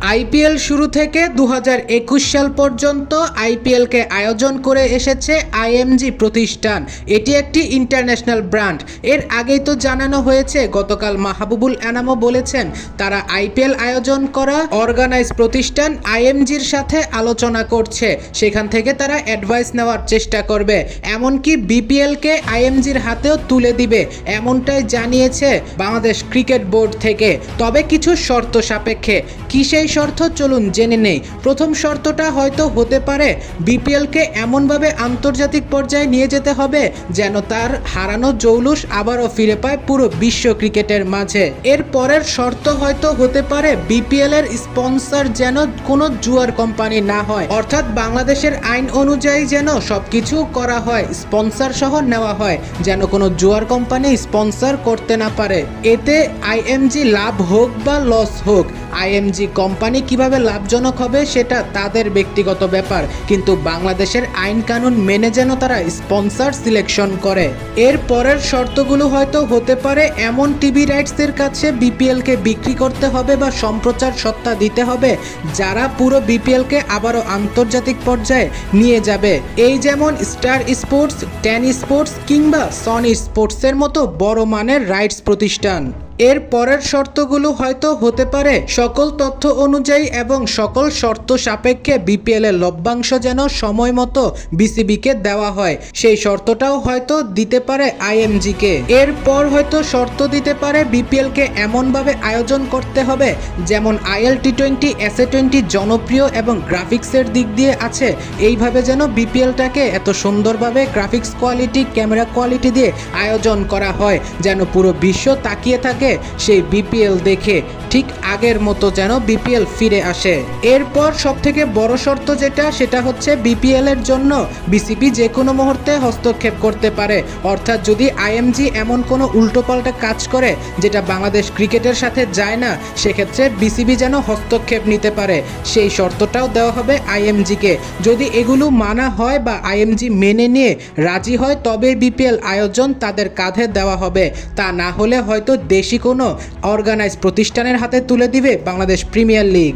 IPL শুরু থেকে দু হাজার একুশ সাল পর্যন্ত আইপিএলকে আয়োজন করে এসেছে আইএমজি প্রতিষ্ঠান। এটি একটি ইন্টারন্যাশনাল ব্র্যান্ড। এর আগেই তো জানানো হয়েছে, গতকাল মাহবুবুল এনামও বলেছেন, তারা আইপিএল আয়োজন করা অর্গানাইজ প্রতিষ্ঠান আইএমজির সাথে আলোচনা করছে। সেখান থেকে তারা অ্যাডভাইস নেওয়ার চেষ্টা করবে। এমনকি বিপিএলকে আইএমজির হাতেও তুলে দিবে, এমনটাই জানিয়েছে বাংলাদেশ ক্রিকেট বোর্ড থেকে। তবে কিছু শর্ত সাপেক্ষে কি সেই শর্ত, চলুন জেনে নেই। প্রথম শর্তটা হয়তো হতে পারে, বিপিএলকে এমনভাবে আন্তর্জাতিক পর্যায়ে নিয়ে যেতে হবে যেন তার হারানো জৌলুস আবারও ফিরে পায় পুরো বিশ্ব ক্রিকেটের মাঝে। এর পরের শর্ত হয়তো হতে পারে বিপিএল এর স্পন্সর যেন কোনো জুয়ার কোম্পানি না হয়। অর্থাৎ বাংলাদেশের আইন অনুযায়ী যেন সবকিছু করা হয়, স্পন্সর সহ নেওয়া হয়, যেন কোনো জুয়ার কোম্পানি স্পন্সর করতে না পারে। এতে আইএমজি লাভ হোক বা লস হোক, আইএমজি কোম্পানি কীভাবে লাভজনক হবে সেটা তাদের ব্যক্তিগত ব্যাপার, কিন্তু বাংলাদেশের আইন কানুন মেনে যেন তারা স্পন্সর সিলেকশন করে। এর পরের শর্তগুলো হয়তো হতে পারে, এমন টিভি রাইটসের কাছে বিপিএলকে বিক্রি করতে হবে বা সম্প্রচার সত্তা দিতে হবে, যারা পুরো বিপিএলকে আবারও আন্তর্জাতিক পর্যায়ে নিয়ে যাবে। এই যেমন স্টার স্পোর্টস, টেন স্পোর্টস কিংবা সনি স্পোর্টসের মতো বড় মানের রাইটস প্রতিষ্ঠান। এর পরের শর্তগুলো হয়তো হতে পারে। সকল তথ্য অনুযায়ী এবং সকল শর্ত সাপেক্ষে বিপিএল এর লভ্যাংশ যেন সময় মতো বিসিবিকে দেওয়া হয়, সেই শর্তটাও হয়তো দিতে পারে আইএমজি কে এরপর হয়তো শর্ত দিতে পারে বিপিএল কে এমনভাবে আয়োজন করতে হবে, যেমন IL T twenty S A twenty জনপ্রিয় এবং গ্রাফিক্সের দিক দিয়ে আছে। এইভাবে যেন বিপিএলটাকে এত সুন্দরভাবে গ্রাফিক্স কোয়ালিটি, ক্যামেরা কোয়ালিটি দিয়ে আয়োজন করা হয়, যেন পুরো বিশ্ব তাকিয়ে থাকে সেই বিপিএল দেখে ঠিক আগের মতো যেন বিপিএল ফিরে আসে। এরপর সব থেকে বড় শর্ত যেটা, সেটা হচ্ছে বিপিএল এর জন্য বিসিবি যে কোনো মুহূর্তে হস্তক্ষেপ করতে পারে। অর্থাৎ যদি আইএমজি এমন কোনো উল্টোপাল্টা কাজ করে যেটা বাংলাদেশ ক্রিকেটের সাথে যায় না, সেক্ষেত্রে বিসিবি যেন হস্তক্ষেপ নিতে পারে। সেই শর্তটাও দেওয়া হবে আইএমজিকে। যদি এগুলো মানা হয় বা আইএমজি মেনে নিয়ে রাজি হয়, তবে বিপিএল আয়োজন তাদের কাঁধে দেওয়া হবে। তা না হলে হয়তো দেশি কোনো অর্গানাইজ প্রতিষ্ঠানের হাতে তুলে দিবে বাংলাদেশ প্রিমিয়ার লিগ।